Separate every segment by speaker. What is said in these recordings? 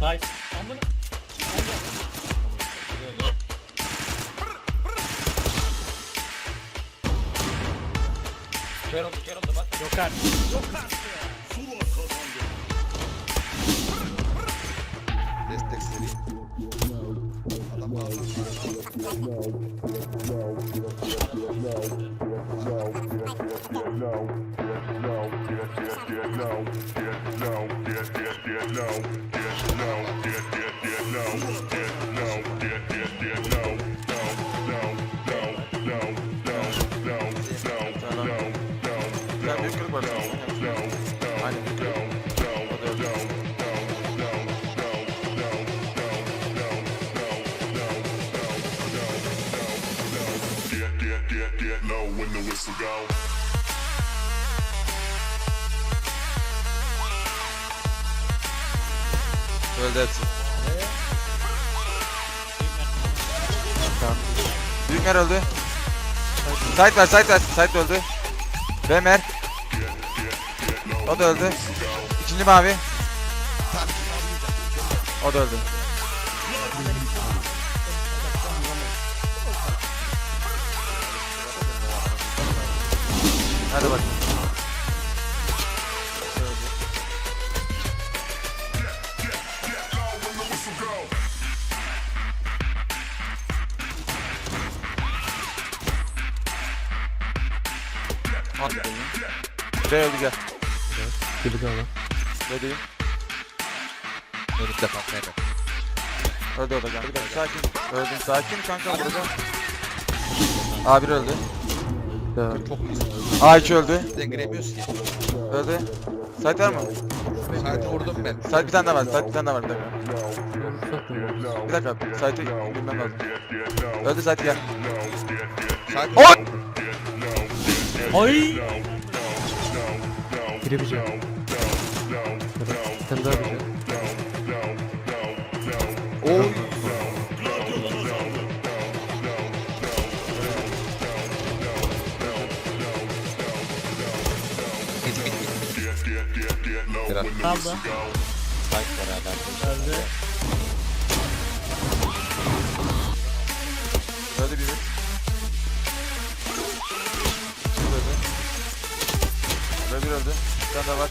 Speaker 1: Sait. Amına.
Speaker 2: Kör oldu kör oldu bak.
Speaker 1: Yok artık.
Speaker 3: Destek seri. Adam ağzına
Speaker 4: Sen büyük kırık var. Aynen büyük kırık. O da öldü.
Speaker 5: Get, get, get, get low when the.
Speaker 4: Öldü. Sait ver, Sait ver. Sait öldü. Bemer. O da öldü. İkinci mavi. O da öldü. Hadi bak. Beni. B öldü gel.
Speaker 6: Gibi de alalım.
Speaker 4: Bebeğim.
Speaker 2: Önümde patlayacak.
Speaker 4: Öldü o da gel. Sakin. Öldün. Sakin kanka burada. A1 öldü.
Speaker 6: Devam.
Speaker 2: Çok iyisin.
Speaker 4: A2 öldü.
Speaker 2: Bizden giremiyoruz ki.
Speaker 4: Öldü. Sait var mı?
Speaker 2: Saati vurdum ben.
Speaker 4: Sait bir tane daha var. Sait bir tane daha var. Bir dakika. Bir dakika. Sait'i bilmem lazım. Öldü Sait gel.
Speaker 2: Saat
Speaker 4: Oy!
Speaker 1: Ay.
Speaker 6: Biri bir. Bir tane daha bir can.
Speaker 2: Oy. Biraz fight var hala.
Speaker 1: Öldü.
Speaker 4: Öldü biri. Şimdi öldü. Öldü bir öldü. Bir tane daha var.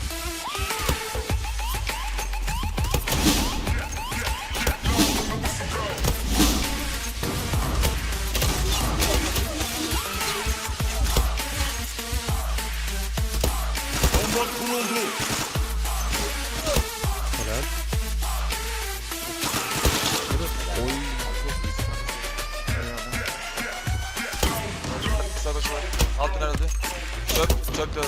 Speaker 4: Kısa başı var. Altın öldü. Çöp, çöp de öldü.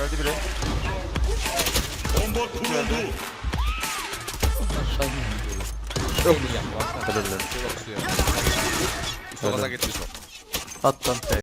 Speaker 4: Öldü biri. İki öldü.
Speaker 2: Çok iyi yaptı. Baksana. Çok suya. Sola da